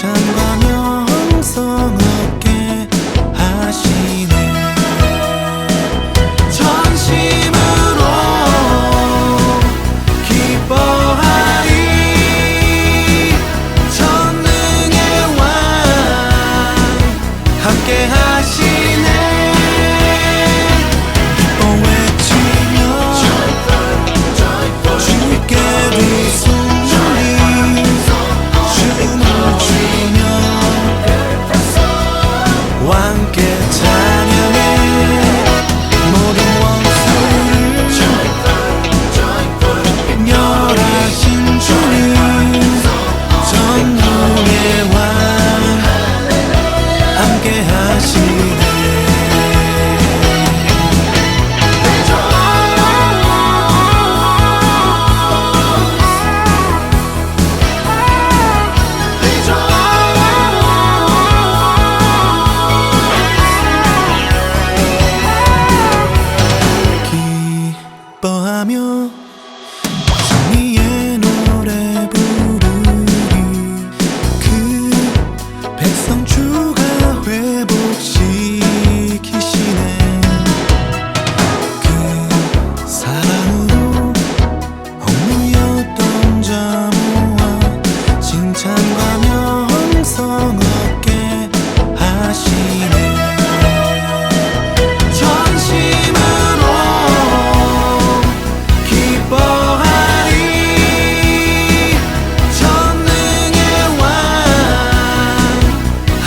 찬과 명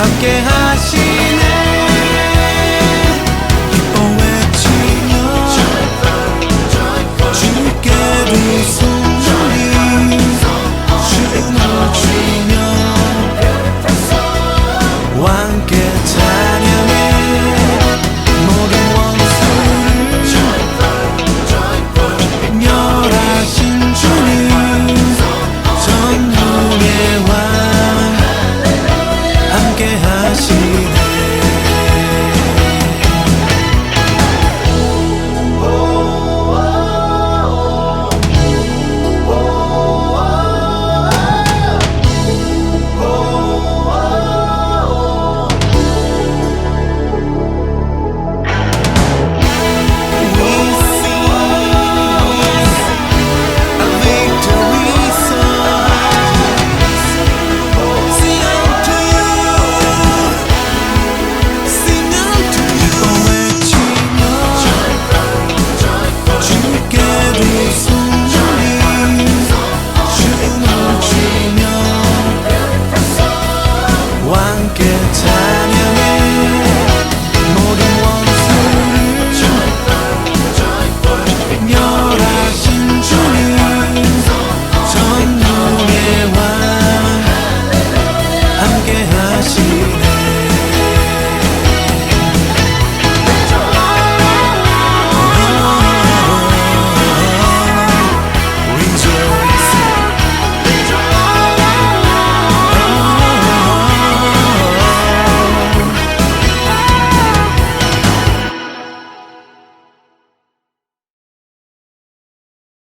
함께 하시네. 기뻐 외치며 주님께를 소리 춤을 추며 왕께 see